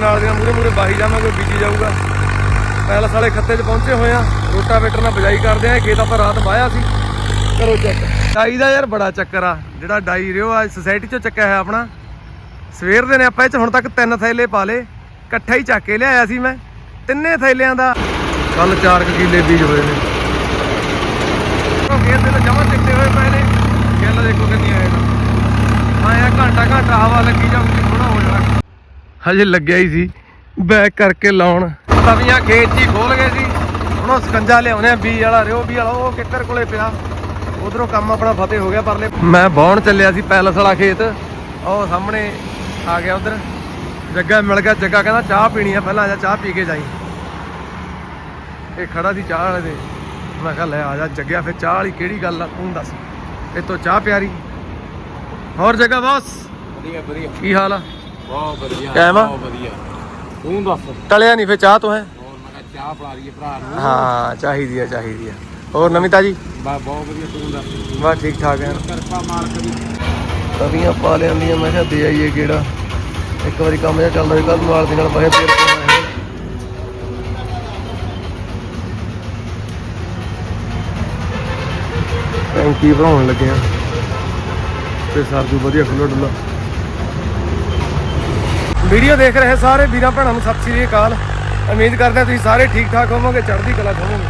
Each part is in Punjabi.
ਨਾਲ ਦੀਆਂ ਮੂਰੇ ਮੂਰੇ ਬਾਹੀ ਜਾਵਾਂਗੇ, ਬੀਜੀ ਜਾਊਗਾ। ਪੈਲਸ ਵਾਲੇ ਖੱਤੇ 'ਚ ਪਹੁੰਚੇ ਹੋਏ ਆ। ਰੋਟਾਵੇਟਰ ਨਾਲ ਬਜਾਈ ਕਰਦੇ ਆ, ਇਹ ਖੇਤ ਆਪਾਂ ਰਾਤ ਵਾਇਆ ਸੀ। ਕਰੋ ਚੈੱਕ। ਡਾਈ ਦਾ ਯਾਰ ਬੜਾ ਚੱਕਰ ਆ, ਜਿਹੜਾ ਡਾਈ ਰਿਓ ਆ ਸੁਸਾਇਟੀ 'ਚੋਂ ਚੱਕਿਆ ਹੋਇਆ ਆਪਣਾ। ਸਵੇਰ ਦੇ ਨੇ ਆਪਾਂ ਇਹ 'ਚ, ਹੁਣ ਤੱਕ ਤਿੰਨ ਥੈਲੇ ਪਾ ਲੇ ਇਕੱਠਾ ਹੀ ਚੱਕ ਕੇ ਲਿਆਇਆ ਸੀ ਮੈਂ। ਤਿੰਨੇ ਥੈਲਿਆਂ ਦਾ। ਕੱਲ 4 ਕਿੱਲੇ ਬੀਜ ਹੋਏ ਨੇ। ਖੇਤ ਦੇ ਜਮਾ ਚਿੱਟੇ ਹੋਏ ਪਏ ਨੇ। ਗਿੱਲ ਦੇਖੋ ਕਿੰਨੀ ਆਏਗਾ ਆਇਆ ਘੰਟਾ ਘੰਟਾ ਹਵਾ ਲੱਗੀ ਜਾਊਗੀ ਥੋੜਾ ਹੋ ਜਾਣਾ। ਹਜੇ ਲੱਗਿਆ ਹੀ ਸੀ। ਬੈਕ ਕਰਕੇ ਲਾਉਣ। ਤਵੀਆਂ ਖੇਤ ਹੀ ਖੋਲ ਗਏ ਸੀ। ਹੁਣ ਉਹ ਸਕੰਜਾ ਲਿਆਉਣੇ ਆ ਬੀ ਵਾਲਾ ਰਿਓ ਬੀ ਵਾਲਾ ਉਹ ਕਿੱਕਰ ਕੋਲੇ ਪਿਆ? ਉਧਰੋਂ ਕੰਮ ਆਪਣਾ ਫਤਿਹ ਹੋ ਗਿਆ ਪਰਲੇ ਮੈਂ ਬਾਉਣ ਚੱਲਿਆ ਸੀ ਪੈਲਸ ਵਾਲਾ ਖੇਤ। ਉਹ ਸਾਹਮਣੇ ਆ ਗਿਆ ਉਧਰ। ਜੱਗਾ ਮਿਲ ਗਿਆ ਜੱਗਾ ਕਹਿੰਦਾ ਚਾਹ ਪੀਣੀ ਆ ਪਹਿਲਾਂ ਆ ਜਾ ਚਾਹ ਪੀ ਕੇ ਜਾਈ। ਇਹ ਖੜਾ ਸੀ ਚਾਹ ਵਾਲੇ ਦੇ। ਮੈਂ ਕਿਹਾ ਲੈ ਆ ਜਾ ਜੱਗਿਆ ਫਿਰ ਚਾਹ ਵਾਲੀ ਕਿਹੜੀ ਗੱਲ ਆ ਤੂੰ ਦੱਸ। ਇਹ ਤੋਂ ਚਾਹ ਪਿਆਰੀ। ਹੋਰ ਜੱਗਾ ਬਸ। ਵਧੀਆ ਵਧੀਆ। ਕੀ ਹਾਲ ਆ? ਬਹੁਤ ਵਧੀਆ ਕਾਇਮ ਆ? ਬਹੁਤ ਵਧੀਆ। ਤੂੰ ਦੱਸ। ਹੋਰ ਟਲਿਆ ਨਹੀਂ ਫਿਰ ਚਾਹ ਤੋਂ ਹੈ? ਮੈਂ ਕਿਹਾ ਚਾਹ ਪਲਾ ਲਈਏ ਭਰਾ ਨੂੰ। ਹਾਂ ਚਾਹੀਦੀ ਆ ਚਾਹੀਦੀ ਆ। ਹੋਰ ਨਵੀਂ ਤਾਜੀ ਬਾ ਬਹੁਤ ਵਧੀਆ ਤੂੰ ਦੱਸ। ਬਸ ਠੀਕ ਠਾਕ ਹੈ ਕਿਰਪਾ ਮਾਲਕ ਦੀ। ਤਵੀਆਂ ਪਾ ਲਿਆਂਦੀਆਂ ਮੈਂ ਕਿਹਾ ਦੇ ਆਈਏ ਕਿਹੜਾ ਇੱਕ ਵਾਰੀ ਕੰਮ ਜਿਹਾ ਚੱਲਦਾ ਸੀ ਕੱਲ ਨੂੰ ਨਾਲ ਦੀ ਨਾਲ ਬਹਿ ਫੇਰ ਪਾਉਣਾ ਹੈ। ਟੈਂਕੀ ਭਰਾਉਣ ਲੱਗੇ ਆ। ਤੇ ਸਰਜੂ ਵਧੀਆ ਖੁੱਲਾ ਡੁੱਲਾ ਵੀਡੀਓ ਦੇਖ ਰਹੇ ਸਾਰੇ ਵੀਰਾਂ ਭੈਣਾਂ ਨੂੰ ਸਤਿ ਸ੍ਰੀ ਅਕਾਲ। ਉਮੀਦ ਕਰਦੇ ਹਾਂ ਤੁਸੀਂ ਸਾਰੇ ਠੀਕ ਠਾਕ ਹੋਵੋਗੇ, ਚੜ੍ਹਦੀ ਕਲਾ ਹੋਵੋਗੇ।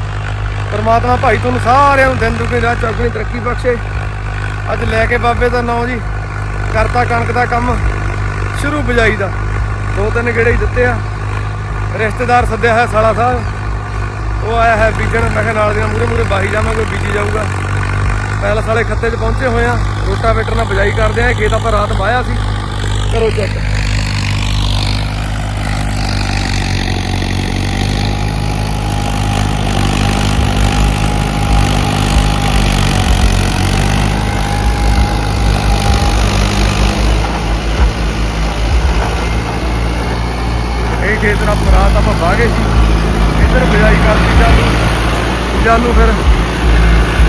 ਪਰਮਾਤਮਾ ਭਾਈ ਤੁਹਾਨੂੰ ਸਾਰਿਆਂ ਨੂੰ ਦਿਨ ਦੁਗਣੀ, ਰਾਤ ਚੌਗਣੀ ਤਰੱਕੀ ਬਖਸ਼ੇ। ਅੱਜ ਲੈ ਕੇ ਬਾਬੇ ਦਾ ਨਾਮ ਜੀ, ਕਰਤਾ ਕਣਕ ਦਾ ਕੰਮ, ਸ਼ੁਰੂ ਬਜਾਈ ਦਾ। ਦੋ ਤਿੰਨ ਗੇੜੇ ਹੀ ਦਿੱਤੇ ਆ। ਰਿਸ਼ਤੇਦਾਰ ਸੱਦਿਆ ਹੈ ਸਾਲਾ ਸਾਹਿਬ। ਉਹ ਆਇਆ ਹੈ ਬੀਜਣ, ਮੈਂ ਕਿਹਾ ਨਾਲ ਦੀਆਂ ਮੂਰੇ ਮੂਰੇ ਬਾਹੀ ਜਾਵਾਂਗੇ, ਬੀਜੀ ਜਾਊਗਾ। ਪਹਿਲਾਂ ਵਾਲੇ ਖੱਤੇ 'ਚ ਪਹੁੰਚੇ ਹੋਏ ਆ। ਰੋਟਾਵੇਟਰ ਨਾਲ ਬਜਾਈ ਕਰਦੇ ਆ, ਇਹ ਖੇਤ ਆਪਾਂ ਰਾਤ ਵਾਇਆ ਸੀ। ਕਰੋ ਚੈੱਕ। ਖੇਤ ਨਾਲ ਰਾਤ ਆਪਾਂ ਵਾਹ ਗਏ ਸੀ। ਇੱਧਰ ਬਿਜਾਈ ਕਰਦੀ ਚਾਲੂ। ਚਾਲੂ ਫਿਰ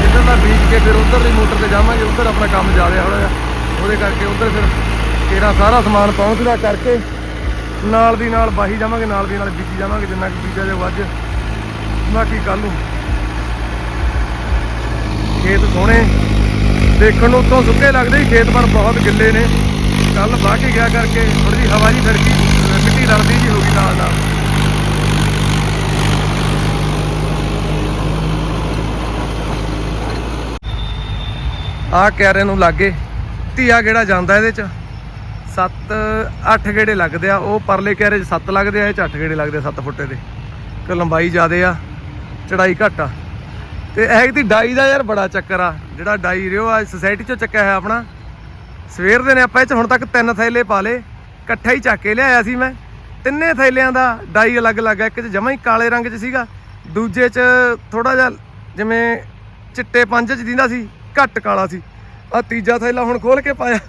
ਇੱਧਰ ਦਾ ਬੀਜ ਕੇ ਫਿਰ ਉੱਧਰ ਦੀ ਮੋਟਰ ਤੇ ਜਾਵਾਂਗੇ, ਉੱਧਰ ਆਪਣਾ ਕੰਮ ਜਾ ਰਿਹਾ ਹੋਣਾ ਉਹਦੇ ਕਰਕੇ ਉੱਧਰ ਫਿਰ ਤੇਰਾ ਸਾਰਾ ਸਮਾਨ ਪਹੁੰਚਦਾ ਕਰਕੇ ਨਾਲ ਦੀ ਨਾਲ ਬਾਹੀ ਜਾਵਾਂਗੇ, ਨਾਲ ਦੀ ਨਾਲ ਬੀਜੀ ਜਾਵਾਂਗੇ, ਜਿੰਨਾ ਕਿ ਬੀਜਿਆ ਜਾਊ ਅੱਜ। ਬਾਕੀ ਕੱਲ ਨੂੰ ਖੇਤ ਸੋਹਣੇ। ਦੇਖਣ ਨੂੰ ਉੱਤੋਂ ਸੁੱਕੇ ਲੱਗਦੇ ਸੀ, ਖੇਤ ਪਰ ਬਹੁਤ ਗਿੱਲੇ ਨੇ। ਕੱਲ ਵਾਹ ਕੇ ਗਿਆ ਕਰਕੇ ਥੋੜੀ ਜਿਹੀ ਹਵਾ ਜੀ ਫਿਰ ਗਈ। ਮਿੱਟੀ ਰਲਦੀ ਜੀ ਹੋ ਗਈ ਨਾਲ ਨਾਲ। ਆ ਕਿਆਰੇ ਨੂੰ ਲਾਗੇ, ਧੀਆ ਗੇੜਾ ਜਾਂਦਾ ਇਹਦੇ ਚ। 7 8 ਗੇੜੇ ਲੱਗਦੇ ਆ, ਉਹ ਪਰਲੇ ਕਿਆਰੇ ਚ 7 ਲੱਗਦੇ ਆ, ਇਹ ਚ 8 ਗੇੜੇ ਲੱਗਦੇ ਆ 7 ਫੁੱਟੇ ਦੇ ਕਿ ਲੰਬਾਈ ਜ਼ਿਆਦੇ ਆ, ਚੜਾਈ ਘੱਟ ਆ। ਤੇ ਇਹ ਦੀ ਡਾਈ ਦਾ ਯਾਰ ਬੜਾ ਚੱਕਰ ਆ, ਜਿਹੜਾ ਡਾਈ ਰਿਓ ਆ ਸੋਸਾਇਟੀ ਚੋਂ ਚੱਕਿਆ ਹੋਇਆ ਆਪਣਾ। ਸਵੇਰ ਦੇ ਨੇ ਆਪਾਂ ਇਹ ਚ, ਹੁਣ ਤੱਕ ਤਿੰਨ ਥੈਲੇ ਪਾ ਲੇ ਇਕੱਠਾ ਹੀ ਚੱਕ ਕੇ ਲਿਆਇਆ ਸੀ ਮੈਂ। ਤਿੰਨੇ ਥੈਲਿਆਂ ਦਾ ਡਾਈ ਅਲੱਗ-ਅਲੱਗ ਆ ਇੱਕ ਚ ਜਮਾ ਹੀ ਕਾਲੇ ਰੰਗ ਚ ਸੀਗਾ, ਦੂਜੇ ਚ ਥੋੜਾ ਜਿਹਾ ਜਿਵੇਂ ਚਿੱਟੇ ਪੰਜ ਚ ਦਿੰਦਾ ਸੀ, ਘੱਟ ਕਾਲਾ ਸੀ। ਆ ਤੀਜਾ ਥੈਲਾ ਹੁਣ ਖੋਲ ਕੇ ਪਾਇਆ।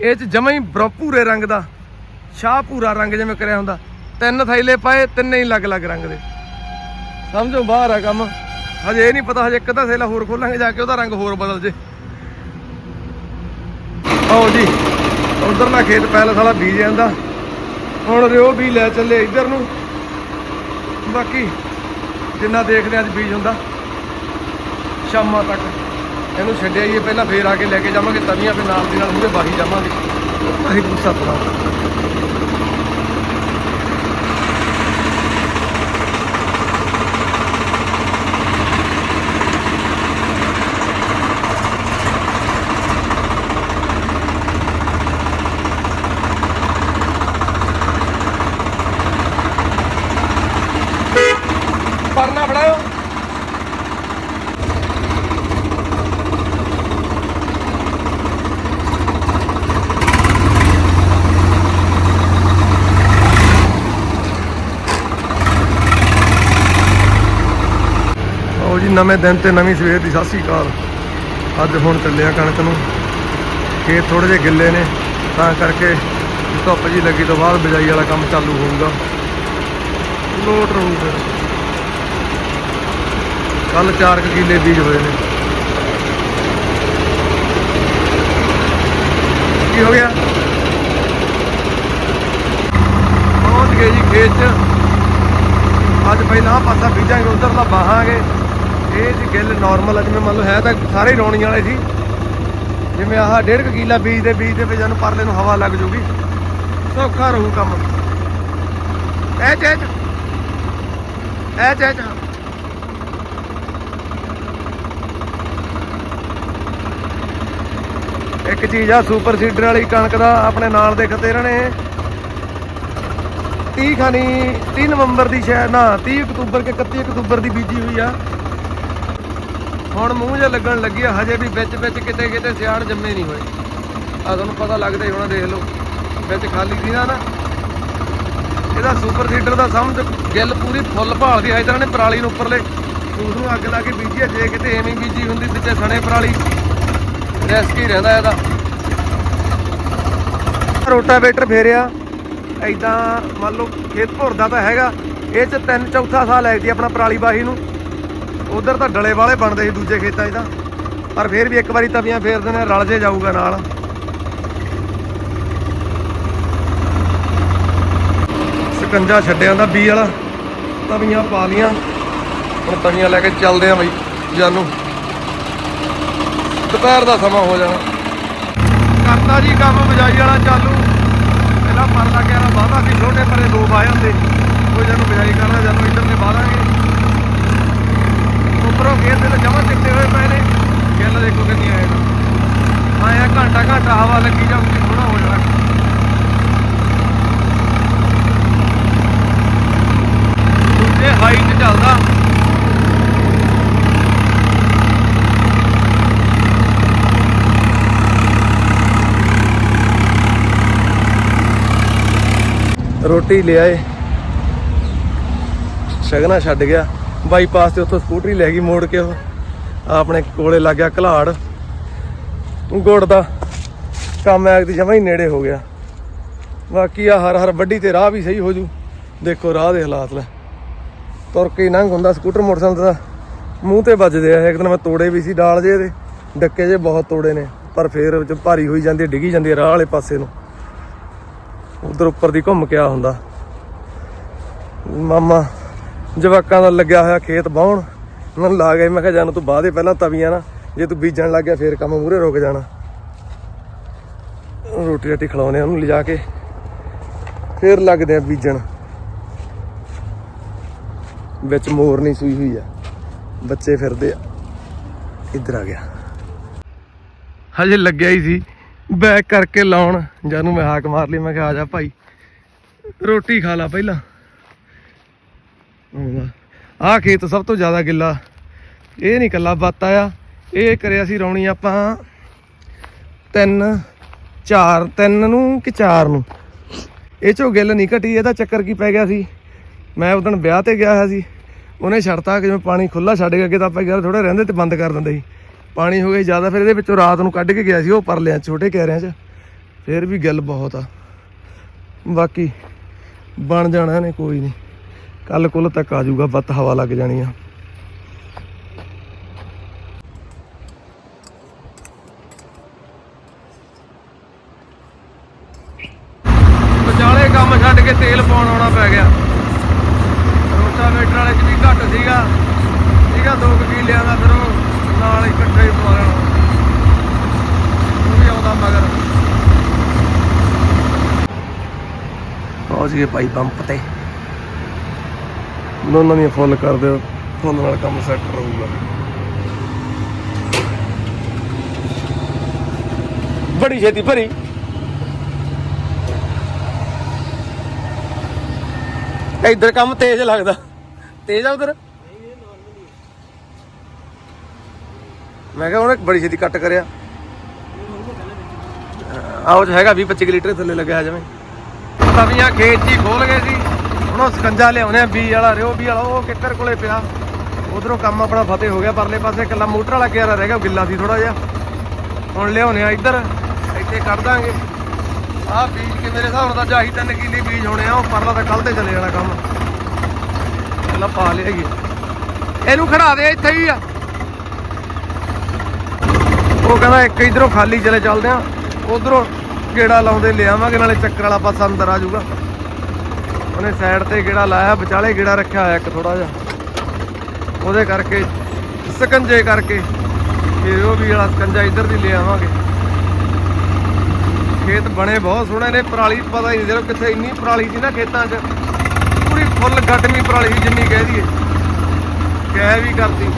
ਇਹ ਚ ਜਮਾ ਹੀ ਬਰੋ ਭੂਰੇ ਰੰਗ ਦਾ, ਸ਼ਾਹ ਭੂਰਾ ਰੰਗ ਜਿਵੇਂ ਕਰਿਆ ਹੁੰਦਾ। ਤਿੰਨ ਥੈਲੇ ਪਾਏ, ਤਿੰਨੇ ਹੀ ਅਲੱਗ-ਅਲੱਗ ਰੰਗ ਦੇ। ਸਮਝੋ ਬਾਹਰ ਆ ਕੰਮ। ਹਜੇ ਇਹ ਨਹੀਂ ਪਤਾ, ਹਜੇ ਇੱਕ ਤਾਂ ਥੈਲਾ ਹੋਰ ਖੋਲਾਂਗੇ, ਜਾ ਕੇ ਉਹਦਾ ਰੰਗ ਹੋਰ ਬਦਲ ਜੇ। ਆਓ ਜੀ ਉਧਰਲਾ ਖੇਤ ਪੈਲਸ ਵਾਲਾ ਬੀਜ ਜਾਂਦਾ ਹੁਣ ਰਿਓ ਵੀ ਲੈ ਚੱਲੇ ਇੱਧਰ ਨੂੰ। ਬਾਕੀ ਜਿੰਨਾ ਦੇਖਦੇ ਹਾਂ ਅੱਜ ਬੀਜ ਹੁੰਦਾ, ਸ਼ਾਮਾਂ ਤੱਕ। ਇਹਨੂੰ ਛੱਡਿਆ ਹੀ ਪਹਿਲਾਂ ਫੇਰ ਆ ਕੇ ਲੈ ਕੇ ਜਾਵਾਂਗੇ, ਤਵੀਆਂ ਫਿਰ ਨਾਲ ਦੀ ਨਾਲ ਮੂਰੇ ਬਾਹੀ ਜਾਵਾਂਗੇ। ਵਾਹਿਗੁਰੂ ਸਤਿਨਾਮ। ਆਓ ਜੀ, ਨਵੇਂ ਦਿਨ ਤੇ ਨਵੀਂ ਸਵੇਰ ਦੀ ਸਤਿ ਸ੍ਰੀ ਅਕਾਲ। ਅੱਜ ਹੁਣ ਚੱਲਿਆ ਕਣਕ ਨੂੰ। ਖੇਤ ਥੋੜੇ ਜਿਹੇ ਗਿੱਲੇ ਨੇ, ਤਾਂ ਕਰਕੇ ਧੁੱਪ ਜੀ ਲੱਗੀ ਤੋਂ ਬਾਅਦ ਬਿਜਾਈ ਵਾਲਾ ਕੰਮ ਚਾਲੂ ਹੋਊਗਾ। ਲੋਟ ਰਹੂ ਫਿਰ। ਕੱਲ 4 ਕਿੱਲੇ ਬੀਜ ਹੋਏ ਨੇ। ਕੀ ਹੋ ਗਿਆ? ਪਹੁੰਚ ਗਏ ਜੀ ਖੇਤ 'ਚ। ਅੱਜ ਪਹਿਲਾਂ ਪਾਸਾ ਬੀਜਾਂਗੇ, ਉਧਰ ਦਾ ਬਾਹਾਂਗੇ। ਇਹ ਗਿੱਲ ਨਾਰਮਲ ਆ, ਜਿਵੇਂ ਮੰਨ ਲਓ ਹੈ ਤਾਂ ਸਾਰੇ ਰੌਣੀ ਵਾਲੇ ਸੀ। ਜਿਵੇਂ ਆਹ ਡੇਢ ਕੁ ਕਿੱਲਾ ਬੀਜ ਦੇ ਬੀਜ ਦੇ ਵਿੱਚ ਨੂੰ ਪਰਲੇ ਨੂੰ ਹਵਾ ਲੱਗ ਜੂਗੀ। ਸੌਖਾ ਰਹੂ ਕੰਮ। ਐ ਚੈ ਐ ਚੈ। ਇੱਕ ਚੀਜ਼ ਆ ਸੁਪਰ ਸੀਡਰ ਵਾਲੀ ਕਣਕ ਦਾ ਆਪਣੇ ਨਾਲ ਦੇ ਖਤੇ ਰਣੇ 30 ਖਾਨੀ 30 ਨਵੰਬਰ ਦੀ ਸ਼ਾਇਦ, ਨਾ 30 ਅਕਤੂਬਰ ਕੇ 31 ਅਕਤੂਬਰ ਦੀ ਬੀਜੀ ਹੋਈ ਆ। ਹੁਣ ਮੂੰਹ ਜਿਹਾ ਲੱਗਣ ਲੱਗੀ ਆ, ਹਜੇ ਵੀ ਵਿੱਚ ਵਿੱਚ ਕਿਤੇ ਕਿਤੇ ਸਿਆੜ ਜੰਮੇ ਨਹੀਂ ਹੋਏ। ਆ ਤੁਹਾਨੂੰ ਪਤਾ ਲੱਗਦਾ ਹੀ ਹੋਣਾ, ਦੇਖ ਲਓ। ਵਿੱਚ ਖਾਲੀ ਸੀ ਨਾ ਨਾ। ਇਹਦਾ ਸੁਪਰ ਸੀਡਰ ਦਾ ਸਮਝ ਗਿੱਲ ਪੂਰੀ ਫੁੱਲ ਭਾਲਦੀ ਹੈ ਤਰ੍ਹਾਂ ਨੇ ਪਰਾਲੀ ਨੂੰ ਉੱਪਰਲੇ। ਉਸ ਨੂੰ ਅੱਗ ਲਾ ਕੇ ਬੀਜੀ ਜੇ ਕਿਤੇ ਐਵੇਂ ਬੀਜੀ ਹੁੰਦੀ ਵਿੱਚੇ ਸਣੇ ਪਰਾਲੀ। ਰਿਸਕ ਹੀ ਰਹਿੰਦਾ ਇਹਦਾ। ਰੋਟਾਵੇਟਰ ਫੇਰਿਆ। ਐਦਾਂ ਮੰਨ ਲਓ ਖੇਤ ਭੁਰਦਾ ਤਾਂ ਹੈਗਾ। ਇਹ ਚ ਤਿੰਨ ਚੌਥਾ ਸਾਲ ਲੱਗਦੀ ਆਪਣਾ ਪਰਾਲੀ ਬਾਹੀ ਨੂੰ। ਉਧਰ ਤਾਂ ਡਲੇ ਵਾਲੇ ਬਣਦੇ ਸੀ ਦੂਜੇ ਖੇਤਾਂ 'ਚ ਤਾਂ। ਪਰ ਫੇਰ ਵੀ ਇੱਕ ਵਾਰੀ ਤਵੀਆਂ ਫੇਰਦੇ ਨੇ ਰਲ ਜੇ ਜਾਊਗਾ ਨਾਲ। ਸਕੰਜਾ ਛੱਡਿਆ ਦਾ ਬੀ ਵਾਲਾ, ਤਵੀਆਂ ਪਾ ਲੀਆਂ। ਹੁਣ ਤਵੀਆਂ ਲੈ ਕੇ ਚੱਲਦੇ ਆ ਬਈ, ਜਾਨੂੰ। ਦੁਪਹਿਰ ਦਾ ਸਮਾਂ ਹੋ ਜਾਣਾ। ਕਰਤਾ ਜੀ ਕੰਮ ਬਜਾਈ ਵਾਲਾ ਚਾਲੂ। ਪਹਿਲਾਂ ਪਰਲਾ ਕਿਆਰਾ ਵਾਹਦਾ ਸੀ, ਛੋਟੇ ਪਰੇ ਲੋਕ ਆ ਜਾਂਦੇ। ਉਹ ਜਾਨੂੰ ਬਜਾਈ ਕਰਨਾ ਜਾਨੂੰ ਇੱਧਰ ਤੇ ਵਾਹਾਂਗੇ ਉੱਪਰੋਂ ਖੇਤ ਦੇ ਜਮਾ ਚਿੱਟੇ ਹੋਏ ਪਏ ਨੇ। ਗਿੱਲ ਦੇਖੋ ਕਿੰਨੀ ਆਏਗਾ ਆਇਆ ਘੰਟਾ ਘੰਟਾ ਹਵਾ ਲੱਗੀ ਜਾਊਗੀ ਥੋੜਾ ਹੋ ਜਾਣਾ। ਦੂਜੇ ਹਾਈ ਤੇ ਚੱਲਦਾ। ਰੋਟੀ ਲਿਆਏ। ਸ਼ਗਨਾ ਛੱਡ ਗਿਆ। ਬਾਈਪਾਸ ਤੇ ਉੱਥੋਂ ਸਕੂਟਰੀ ਲੈ ਗਈ ਮੋੜ ਕੇ ਉਹ ਆਪਣੇ ਕੋਲੇ ਲੱਗ ਗਿਆ ਘਲਾੜ। ਗੁੜ ਦਾ ਕੰਮ ਐਕ ਦੀ ਜਮਾਂ ਹੀ ਨੇੜੇ ਹੋ ਗਿਆ। ਬਾਕੀ ਆ ਹਰ ਹਰ ਵੱਡੀ ਤੇ ਰਾਹ ਵੀ ਸਹੀ ਹੋ ਜੂ। ਦੇਖੋ ਰਾਹ ਦੇ ਹਾਲਾਤ ਲੈ। ਤੁਰ ਕੇ ਹੀ ਲੰਘ ਹੁੰਦਾ ਸਕੂਟਰ ਮੋਟਰਸਾਈਕਲ ਦਾ ਮੂੰਹ ਤੇ ਵੱਜਦੇ ਆ ਇੱਕ ਦਿਨ ਮੈਂ ਤੋੜੇ ਵੀ ਸੀ ਡਾਲ ਜੇ ਦੇ। ਡੱਕੇ ਜੇ ਬਹੁਤ ਤੋੜੇ ਨੇ ਪਰ ਫੇਰ ਵਿੱਚ ਭਾਰੀ ਹੋਈ ਜਾਂਦੀ ਹੈ, ਡਿੱਗੀ ਜਾਂਦੀ ਹੈ ਰਾਹ ਵਾਲੇ ਪਾਸੇ ਨੂੰ। ਉਧਰ ਉੱਪਰ ਦੀ ਘੁੰਮ ਕੇ ਆ ਹੁੰਦਾ। ਮਾਮਾ ਜਵਾਕਾਂ ਦਾ ਲੱਗਿਆ ਹੋਇਆ ਖੇਤ ਬਾਹਣ। ਮੈਨੂੰ ਲਾ ਗਏ ਮੈਂ ਕਿਹਾ, ਜਾਨੂੰ, ਤੂੰ ਬਾਅਦੇ ਪਹਿਲਾਂ ਤਵੀਆਂ ਨਾ। ਜੇ ਤੂੰ ਬੀਜਣ ਲੱਗ ਗਿਆ, ਫੇਰ ਕੰਮ ਮੂਰੇ ਰੁਕ ਜਾਣਾ। ਰੋਟੀ ਰਾਟੀ ਖਿਲਾਉਣੇ ਉਹਨੂੰ ਲਿਜਾ ਕੇ। ਫੇਰ ਲੱਗਦੇ ਆ ਬੀਜਣ। ਵਿੱਚ ਮੋਰ ਨਹੀਂ ਸੂਈ ਹੋਈ ਆ। ਬੱਚੇ ਫਿਰਦੇ ਆ। ਇੱਧਰ ਆ ਗਿਆ। ਹਜੇ ਲੱਗਿਆ ਹੀ ਸੀ। ਬੈਕ ਕਰਕੇ ਲਾਉਣ। ਜਾਨੂੰ, ਮੈਂ ਹਾਕ ਮਾਰ ਲਈ। ਮੈਂ ਕਿਹਾ, ਆ ਜਾ ਭਾਈ। ਰੋਟੀ ਖਾ ਲਾ ਪਹਿਲਾਂ। ਆਹ ਖੇਤ ਸਭ ਤੋਂ ਜ਼ਿਆਦਾ ਗਿੱਲਾ। ਇਹ ਨਹੀਂ ਕੱਲਾ ਬਾਤ ਆਇਆ ਇਹ ਕਰਿਆ ਸੀ ਰੌਣੀ ਆਪਾਂ। ਤਿੰਨ ਚਾਰ ਤਿੰਨ ਨੂੰ ਕਿ ਚਾਰ ਨੂੰ? ਇਹ ਚੋਂ ਗਿੱਲ ਨਹੀਂ ਘਟੀ ਇਹਦਾ ਚੱਕਰ ਕੀ ਪੈ ਗਿਆ ਸੀ? ਮੈਂ ਉਦੋਂ ਵਿਆਹ ਤੇ ਗਿਆ ਹੋਇਆ ਸੀ। ਉਹਨੇ ਛੱਡਤਾ ਕਿ ਜਿਵੇਂ ਪਾਣੀ ਖੁੱਲਾ ਛੱਡ ਕੇ ਅੱਗੇ ਤਾਂ ਆਪਾਂ ਗਿਆ ਥੋੜਾ ਰਹਿੰਦੇ ਤੇ ਬੰਦ ਕਰ ਦਿੰਦੇ ਸੀ। ਪਾਣੀ ਹੋ ਗਿਆ ਜ਼ਿਆਦਾ ਫਿਰ ਇਹਦੇ ਵਿੱਚੋਂ ਰਾਤ ਨੂੰ ਕੱਢ ਕੇ ਗਿਆ ਸੀ ਉਹ ਪਰਲਿਆਂ 'ਚ, ਛੋਟੇ ਕਹਿਰਿਆਂ 'ਚ। ਫਿਰ ਵੀ ਗਿੱਲ ਬਹੁਤ ਆ। ਬਾਕੀ ਬਣ ਜਾਣਾ ਨੇ ਕੋਈ ਨਹੀਂ। ਕੱਲ ਕੁੱਲ ਤੱਕ ਆ ਜਾਊਗਾ ਬੱਤ ਹਵਾ ਲੱਗ ਜਾਣੀ ਆ। ਵਿਚਾਲੇ ਕੰਮ ਛੱਡ ਕੇ ਤੇਲ ਪਾਉਣ ਆਉਣਾ ਪੈ ਗਿਆ। ਰੋਟਾਵੇਟਰ ਵਾਲੇ ਚ ਵੀ ਘੱਟ ਸੀਗਾ। ਸੀਗਾ 2 ਕਿੱਲਿਆਂ ਦਾ ਫਿਰ ਉਹ ਨਾਲ ਇਕੱਠਾ ਹੀ ਪਵਾ ਲੈਣਾ। ਉਹ ਵੀ ਆਉਂਦਾ ਮਗਰ। ਪਹੁੰਚ ਗਏ ਭਾਈ ਪੰਪ ਤੇ। ਦੋਨਾਂ ਦੀਆਂ ਫੁੱਲ ਕਰ ਦਿਓ, ਫੁੱਲ ਨਾਲ ਕੰਮ ਸੈੱਟ ਰਹੂਗਾ। ਬੜੀ ਛੇਤੀ ਭਰੀ। ਇੱਧਰ ਕੰਮ ਤੇਜ਼ ਲੱਗਦਾ। ਤੇਜ਼ ਆ ਉਧਰ? ਮੈਂ ਕਿਹਾ ਉਹਨੇ ਬੜੀ ਛੇਤੀ ਕੱਟ ਕਰਿਆ। ਆਹ ਚ ਹੈਗਾ 20 25 ਲੀਟਰ ਥੱਲੇ ਲੱਗਿਆ ਜਿਵੇਂ ਤਵੀਆਂ ਖੇਤ 'ਚ ਹੀ ਖੋਲ ਗਏ ਸੀ। ਹੁਣ ਸਕੰਜਾ ਲਿਆਉਣੇ ਆ, ਬੀ ਵਾਲਾ, ਰਿਓ ਬੀ ਵਾਲਾ, ਉਹ ਕਿੱਕਰ ਕੋਲੇ ਪਿਆ। ਉਧਰੋਂ ਕੰਮ ਆਪਣਾ ਫਤਿਹ ਹੋ ਗਿਆ, ਪਰਲੇ ਪਾਸੇ ਇਕੱਲਾ ਮੋਟਰ ਵਾਲਾ ਕਿਆਰਾ ਰਹਿ ਗਿਆ ਉਹ ਗਿੱਲਾ ਸੀ ਥੋੜਾ ਜਿਹਾ। ਹੁਣ ਲਿਆਉਣੇ ਆ ਇੱਧਰ, ਇੱਥੇ ਕੱਢ ਦਾਂਗੇ। ਆਹ ਬੀਜ ਕੇ ਮੇਰੇ ਹਿਸਾਬ ਨਾਲ ਤਾਂ ਜਾਹੀ ਤਿੰਨ ਕਿੱਲੇ ਬੀਜ ਹੋਣੇ ਆ, ਉਹ ਪਰਲਾ ਤਾਂ ਕੱਲ ਤੇ ਚਲੇ ਜਾਣਾ ਕੰਮ। ਪਹਿਲਾਂ ਪਾ ਲਿਆਈਏ। ਇਹਨੂੰ ਖੜਾ ਦੇ, ਇੱਥੇ ਹੀ ਆ। ਉਹ ਕਹਿੰਦਾ ਇੱਕ ਇਧਰੋਂ ਖਾਲੀ ਚਲੇ ਚੱਲਦੇ ਆ, ਉਧਰੋਂ ਗੇੜਾ ਲਾਉਂਦੇ ਲਿਆਵਾਂਗੇ, ਨਾਲੇ ਚੱਕਰ ਵਾਲਾ ਪਾਸਾ ਅੰਦਰ ਆ ਜਾਊਗਾ। ਉਹਨੇ ਸਾਈਡ ਤੇ ਗੇੜਾ ਲਾਇਆ, ਵਿਚਾਲੇ ਗੇੜਾ ਰੱਖਿਆ ਹੋਇਆ ਇੱਕ ਥੋੜਾ ਜਿਹਾ। ਉਹਦੇ ਕਰਕੇ, ਸਕੰਜੇ ਕਰਕੇ ਫਿਰ ਉਹ ਵੀ ਵਾਲਾ ਸਕੰਜਾ ਇੱਧਰ ਦੀ ਲੈ ਆਵਾਂਗੇ। ਖੇਤ ਬਣੇ ਬਹੁਤ ਸੋਹਣੇ ਨੇ, ਪਰਾਲੀ ਪਤਾ ਹੀ ਨਹੀਂ ਜਦੋਂ ਕਿੱਥੇ ਇੰਨੀ ਪਰਾਲੀ ਸੀ ਨਾ ਖੇਤਾਂ 'ਚ। ਪੂਰੀ ਫੁੱਲ ਗੱਟਵੀਂ ਪਰਾਲੀ ਸੀ ਜਿੰਨੀ ਕਹਿ ਦਈਏ। ਕਹਿ ਵੀ ਕਰਦੀ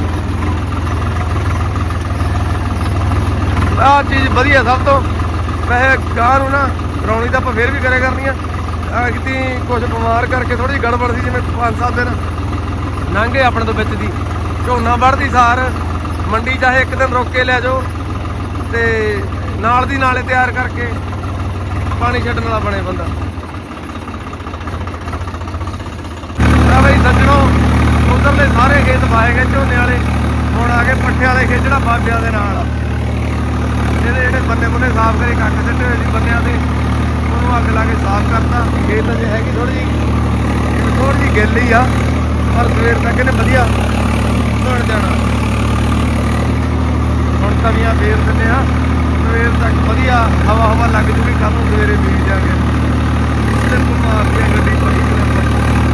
ਆਹ ਚੀਜ਼ ਵਧੀਆ ਸਭ ਤੋਂ। ਵੈਸੇ ਗਾਂ ਨੂੰ ਨਾ ਰੌਣੀ ਤਾਂ ਆਪਾਂ ਫੇਰ ਵੀ ਕਰਿਆ ਕਰਨੀ ਆ। ਕਿਤੇ ਕੁਝ ਬਿਮਾਰ ਕਰਕੇ ਥੋੜੀ ਗੜਬੜ ਸੀ ਜਿਵੇਂ 5-7 ਦਿਨ ਲੰਘੇ ਆਪਣੇ ਤੋਂ ਵਿੱਚ ਦੀ। ਝੋਨਾ ਵੜਦੀ ਸਾਰ, ਮੰਡੀ ਚਾਹੇ ਇੱਕ ਦਿਨ ਰੁਕ ਕੇ ਲੈ ਜਾਓ ਤੇ ਨਾਲ ਦੀ ਨਾਲੇ ਤਿਆਰ ਕਰਕੇ ਪਾਣੀ ਛੱਡਣ ਵਾਲਾ ਬਣੇ ਬੰਦਾ। ਆ ਬਈ ਸੱਜਣੋ, ਉਧਰਲੇ ਸਾਰੇ ਖੇਤ ਪਾਏ ਗਏ ਝੋਨੇ ਵਾਲੇ, ਹੁਣ ਆ ਗਏ ਪੱਠੇ ਵਾਲੇ ਖੇਤ ਜਿਹੜਾ ਬਾਬਿਆਂ ਦੇ ਨਾਲ ਆ। ਇਹਦੇ ਜਿਹੜੇ ਬੰਨੇ ਬੰਨੇ ਸਾਫ਼ ਕਰੇ, ਕੱਟ ਸਿੱਟੇ ਹੋਏ ਸੀ ਬੰਨਿਆਂ ਦੇ। ਉਹਨੂੰ ਅੱਗ ਲਾ ਕੇ ਸਾਫ਼ ਕਰਤਾ। ਖੇਤ ਅਜੇ ਹੈਗੀ ਥੋੜੀ ਜਿਹੀ। ਥੋੜੀ ਜਿਹੀ ਗਿੱਲੀ ਆ। ਪਰ ਸਵੇਰ ਤੱਕ ਇਹਨੇ ਵਧੀਆ ਧੁਣ ਜਾਣਾ। ਹੁਣ ਤਵੀਆਂ ਫੇਰ ਦਿੰਦੇ ਆ। ਸਵੇਰ ਤੱਕ ਵਧੀਆ ਹਵਾ ਹਵਾ ਲੱਗ ਜੂਗੀ ਕੱਲ ਨੂੰ ਸਵੇਰੇ ਬੀਜ ਜਾਗੇ ਇਸ ਦਿਨ ਤੋਂ ਮਾਰ ਕੇ ਗੱਡੀ ਪਈ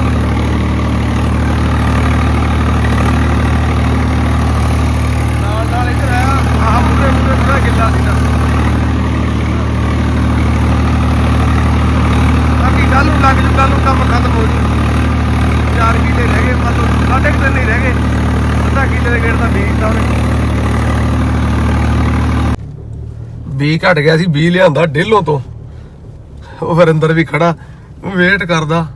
20 ਘਟ ਗਿਆ ਸੀ 20 ਲਿਆਂਦਾ ਡੇਲੋਂ ਤੋਂ। ਉਹ ਫਿਰ ਅੰਦਰ ਵੀ ਖੜਾ ਵੇਟ ਕਰਦਾ।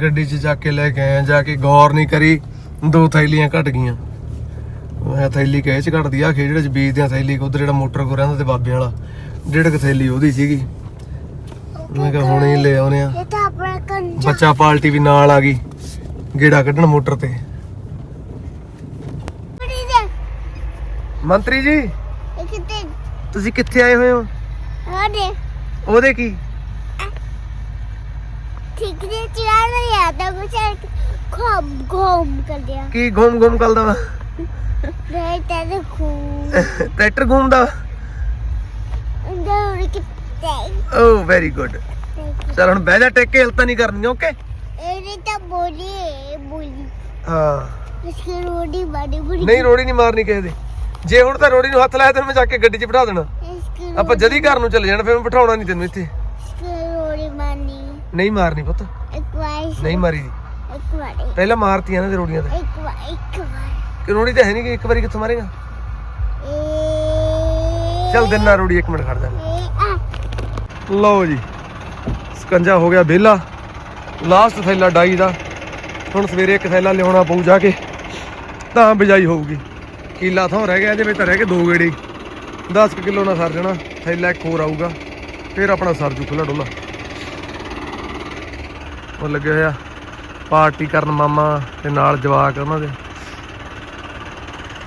ਗੱਡੀ 'ਚ ਜਾ ਕੇ ਲੈ ਕੇ ਜਾ ਕੇ ਗੌਰ ਨਹੀਂ ਕਰੀ ਦੋ ਥੈਲੀਆਂ ਘਟ ਗਈਆਂ। ਮੈਂ ਥੈਲੀ ਕਹੇ 'ਚ ਘਟਦੀ ਆ? ਖੇੜੇ 'ਚ ਬੀਜਦੇ ਆ ਥੈਲੀ ਉਧਰ ਜਿਹੜਾ ਮੋਟਰ ਕੋ ਰਹਿੰਦਾ ਤੇ ਬਾਬੇ ਵਾਲਾ ਡੇਢ ਕ ਥੈਲੀ ਉਹਦੀ ਸੀਗੀ। ਮੈਂ ਕਿਹਾ ਹੁਣ ਹੀ ਲੈ ਆਉਨੇ ਆ। ਬੱਚਾ ਪਾਲਟੀ ਵੀ ਨਾਲ ਆ ਗਈ ਗੇੜਾ ਕੱਢਣ ਮੋਟਰ ਤੇ। ਮੰਤਰੀ ਜੀ। ਕਿੱਥੇ ਤੁਸੀਂ ਕਿੱਥੇ ਆਏ ਹੋਏ ਹੋ? ਆਦੇ ਉਹਦੇ ਕੀ? ਠੀਕ ਦੇ ਚਿਰਾ ਨਹੀਂ ਆਦਾ ਕੁਛ ਖੋਮ ਖੋਮ ਕਰ ਦਿਆ ਕੀ ਘੁੰਮ ਘੁੰਮ ਕਰਦਾ ਵਾ? ਦੇ ਤੇ ਖੂ ਟਰੈਕਟਰ ਘੁੰਮਦਾ ਅੰਦਰ ਓ ਵੈਰੀ ਗੁੱਡ ਚਲ ਹੁਣ ਬਹਿ ਜਾ ਟੇਕ ਕੇ ਹਲਤਾ ਨਹੀਂ ਕਰਨੀ ਓਕੇ ਇਹ ਤਾਂ ਬੋਲੀ ਬੋਲੀ। ਹਾਂ। ਇਸਕੀ ਰੋੜੀ ਬਾੜੀ ਬੜੀ ਨਹੀਂ ਰੋੜੀ ਨਹੀਂ ਮਾਰਨੀ ਕਿਸੇ ਦੇ। ਜੇ ਹੁਣ ਤਾਂ ਰੋੜੀ ਨੂੰ ਹੱਥ ਲਾਇਆ ਤੈਨੂੰ ਮੈਂ ਜਾ ਕੇ ਗੱਡੀ 'ਚ ਬਿਠਾ ਦੇਣਾ। ਆਪਾਂ ਜਦੀ ਘਰ ਨੂੰ ਚੱਲੇ ਜਾਣਾ ਫਿਰ ਮੈਂ ਬਿਠਾਉਣਾ ਨਹੀਂ ਤੈਨੂੰ ਇੱਥੇ। ਰੋੜੀ ਨਹੀਂ ਮਾਰਨੀ ਪੁੱਤ। ਇੱਕ ਵਾਰ। ਨਹੀਂ ਮਾਰੀ ਦੀ। ਇੱਕ ਵਾਰ। ਪਹਿਲਾਂ ਮਾਰਤੀਆਂ ਨਾ ਤੇ ਰੋੜੀਆਂ ਤੇ। ਇੱਕ ਵਾਰ ਇੱਕ ਵਾਰ। ਕਿ ਰੋੜੀ ਤਾਂ ਹੈ ਨਹੀਂ ਕਿ ਇੱਕ ਵਾਰੀ ਕਿੱਥੋਂ ਮਾਰੇਗਾ? ਚੱਲ ਦਿਨਾ ਰੋੜੀ ਇੱਕ ਮਿੰਟ ਖੜ ਜਾ। ਲਓ ਜੀ ਸਕੰਜਾ ਹੋ ਗਿਆ ਵਿਹਲਾ। ਲਾਸਟ ਥੈਲਾ ਡਾਈ ਦਾ। ਹੁਣ ਸਵੇਰੇ ਇੱਕ ਥੈਲਾ ਲਿਆਉਣਾ ਪਊ ਜਾ ਕੇ ਤਾਂ ਬਿਜਾਈ ਹੋਊਗੀ। ਕੀਲਾ ਥੋਂ ਰਹਿ ਗਿਆ, ਇਹਦੇ ਵਿੱਚ ਤਾਂ ਰਹਿ ਗਏ ਦੋ ਗੇੜੇ। 10 ਕਿਲੋ ਨਾਲ ਸਰ ਜਾਣਾ, ਥੈਲਾ ਇੱਕ ਹੋਰ ਆਊਗਾ, ਫਿਰ ਆਪਣਾ ਸਰ ਜੂ ਖੁੱਲਾ ਡੁੱਲਾ ਉਹ ਲੱਗਿਆ ਹੋਇਆ ਪਾਰਟੀ ਕਰਨ ਮਾਮਾ ਤੇ ਨਾਲ ਜਵਾਕ ਉਹਨਾਂ ਦੇ।